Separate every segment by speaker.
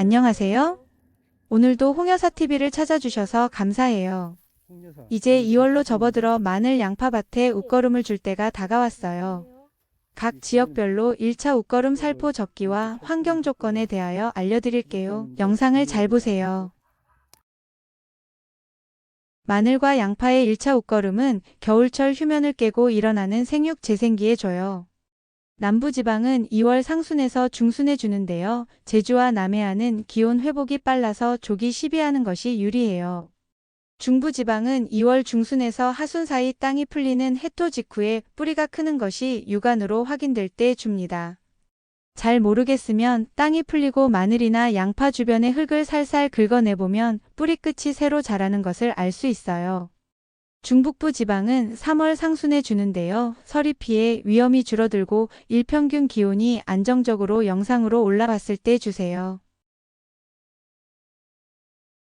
Speaker 1: 안녕하세요. 오늘도 홍여사 TV를 찾아주셔서 감사해요. 이제 2월로 접어들어 마늘 양파밭에 웃거름을 줄 때가 다가왔어요. 각 지역별로 1차 웃거름 살포 적기와 환경 조건에 대하여 알려드릴게요. 영상을 잘 보세요. 마늘과 양파의 1차 웃거름은 겨울철 휴면을 깨고 일어나는 생육 재생기에 줘요. 남부지방은 2월 상순에서 중순에 주는데요. 제주와 남해안은 기온 회복이 빨라서 조기 시비하는 것이 유리해요. 중부지방은 2월 중순에서 하순 사이 땅이 풀리는 해토 직후에 뿌리가 크는 것이 육안으로 확인될 때 줍니다. 잘 모르겠으면 땅이 풀리고 마늘이나 양파 주변의 흙을 살살 긁어내보면 뿌리 끝이 새로 자라는 것을 알 수 있어요. 중북부 지방은 3월 상순에 주는데요. 설이 피해 위험이 줄어들고 일평균 기온이 안정적으로 영상으로 올라왔을 때 주세요.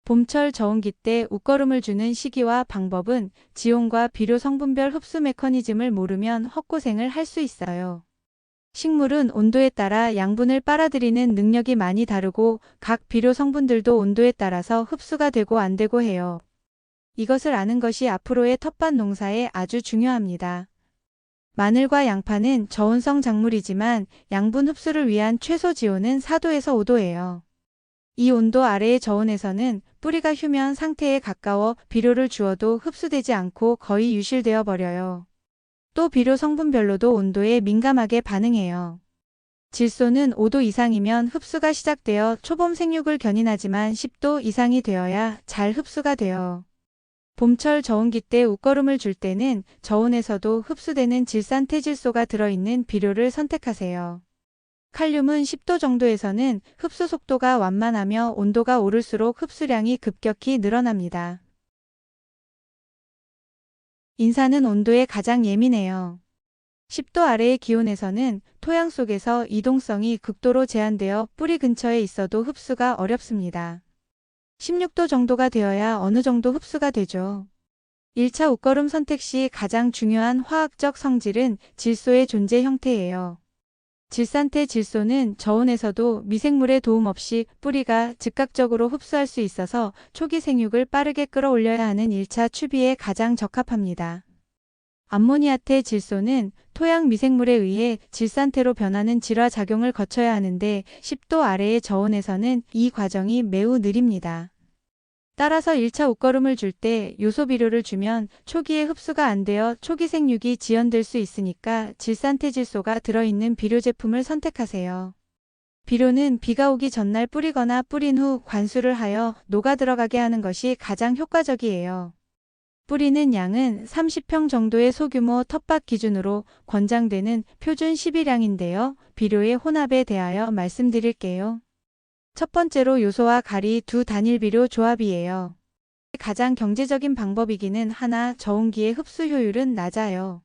Speaker 1: 봄철 저온기 때 웃거름을 주는 시기와 방법은 지온과 비료 성분별 흡수 메커니즘을 모르면 헛고생을 할 수 있어요. 식물은 온도에 따라 양분을 빨아들이는 능력이 많이 다르고 각 비료 성분들도 온도에 따라서 흡수가 되고 안 되고 해요. 이것을 아는 것이 앞으로의 텃밭 농사에 아주 중요합니다. 마늘과 양파는 저온성 작물이지만 양분 흡수를 위한 최소 지온은 4도에서 5도예요. 이 온도 아래의 저온에서는 뿌리가 휴면 상태에 가까워 비료를 주어도 흡수되지 않고 거의 유실되어 버려요. 또 비료 성분별로도 온도에 민감하게 반응해요. 질소는 5도 이상이면 흡수가 시작되어 초봄 생육을 견인하지만 10도 이상이 되어야 잘 흡수가 돼요. 봄철 저온기 때 웃거름을 줄 때는 저온에서도 흡수되는 질산 태질소가 들어있는 비료를 선택하세요. 칼륨은 10도 정도에서는 흡수 속도가 완만하며 온도가 오를수록 흡수량이 급격히 늘어납니다. 인사는 온도에 가장 예민해요. 10도 아래의 기온에서는 토양 속에서 이동성이 극도로 제한되어 뿌리 근처에 있어도 흡수가 어렵습니다. 16도 정도가 되어야 어느 정도 흡수가 되죠. 1차 웃거름 선택 시 가장 중요한 화학적 성질은 질소의 존재 형태예요. 질산태 질소는 저온에서도 미생물의 도움 없이 뿌리가 즉각적으로 흡수할 수 있어서 초기 생육을 빠르게 끌어올려야 하는 1차 추비에 가장 적합합니다. 암모니아태 질소는 토양 미생물에 의해 질산태로 변하는 질화 작용을 거쳐야 하는데 10도 아래의 저온에서는 이 과정이 매우 느립니다. 따라서 1차 웃거름을 줄 때 요소 비료를 주면 초기에 흡수가 안 되어 초기 생육이 지연될 수 있으니까 질산태질소가 들어있는 비료 제품을 선택하세요. 비료는 비가 오기 전날 뿌리거나 뿌린 후 관수를 하여 녹아 들어가게 하는 것이 가장 효과적이에요. 뿌리는 양은 30평 정도의 소규모 텃밭 기준으로 권장되는 표준 12량인데요. 비료의 혼합에 대하여 말씀드릴게요. 첫 번째로 요소와 가리 두 단일 비료 조합이에요. 가장 경제적인 방법이기는 하나 저온기의 흡수 효율은 낮아요.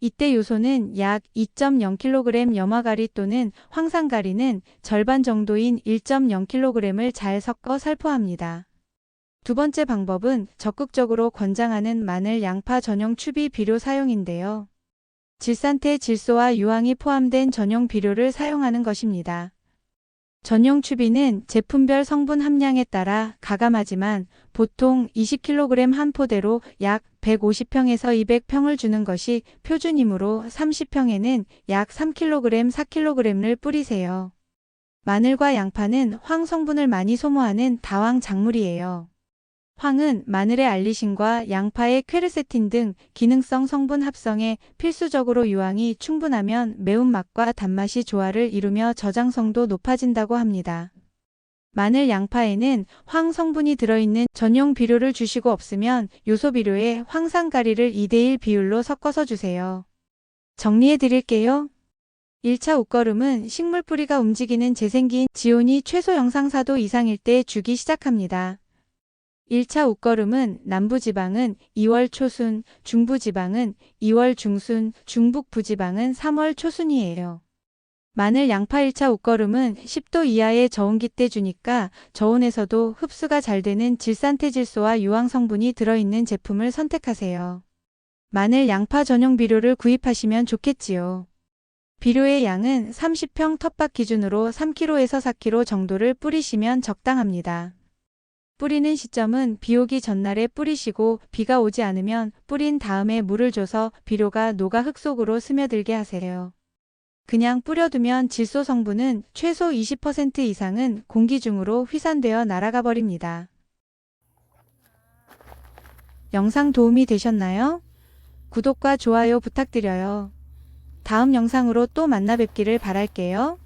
Speaker 1: 이때 요소는 약 2.0kg 염화가리 또는 황산가리는 절반 정도인 1.0kg을 잘 섞어 살포합니다. 두 번째 방법은 적극적으로 권장하는 마늘 양파 전용 추비 비료 사용인데요. 질산태 질소와 유황이 포함된 전용 비료를 사용하는 것입니다. 전용 추비는 제품별 성분 함량에 따라 가감하지만 보통 20kg 한 포대로 약 150평에서 200평을 주는 것이 표준이므로 30평에는 약 3kg, 4kg을 뿌리세요. 마늘과 양파는 황 성분을 많이 소모하는 다황 작물이에요. 황은 마늘의 알리신과 양파의 퀘르세틴 등 기능성 성분 합성에 필수적으로 유황이 충분하면 매운맛과 단맛이 조화를 이루며 저장성도 높아진다고 합니다. 마늘 양파에는 황 성분이 들어있는 전용 비료를 주시고 없으면 요소 비료에 황산가리를 2대1 비율로 섞어서 주세요. 정리해 드릴게요. 1차 웃거름은 식물 뿌리가 움직이는 재생기인 지온이 최소 영상 4도 이상일 때 주기 시작합니다. 1차 웃거름은 남부지방은 2월 초순, 중부지방은 2월 중순, 중북 부지방은 3월 초순이에요. 마늘 양파 1차 웃거름은 10도 이하의 저온기 때 주니까 저온에서도 흡수가 잘 되는 질산태질소와 유황 성분이 들어있는 제품을 선택하세요. 마늘 양파 전용 비료를 구입하시면 좋겠지요. 비료의 양은 30평 텃밭 기준으로 3kg에서 4kg 정도를 뿌리시면 적당합니다. 뿌리는 시점은 비 오기 전날에 뿌리시고 비가 오지 않으면 뿌린 다음에 물을 줘서 비료가 녹아 흙 속으로 스며들게 하세요. 그냥 뿌려두면 질소 성분은 최소 20% 이상은 공기 중으로 휘산되어 날아가 버립니다. 영상 도움이 되셨나요? 구독과 좋아요 부탁드려요. 다음 영상으로 또 만나 뵙기를 바랄게요.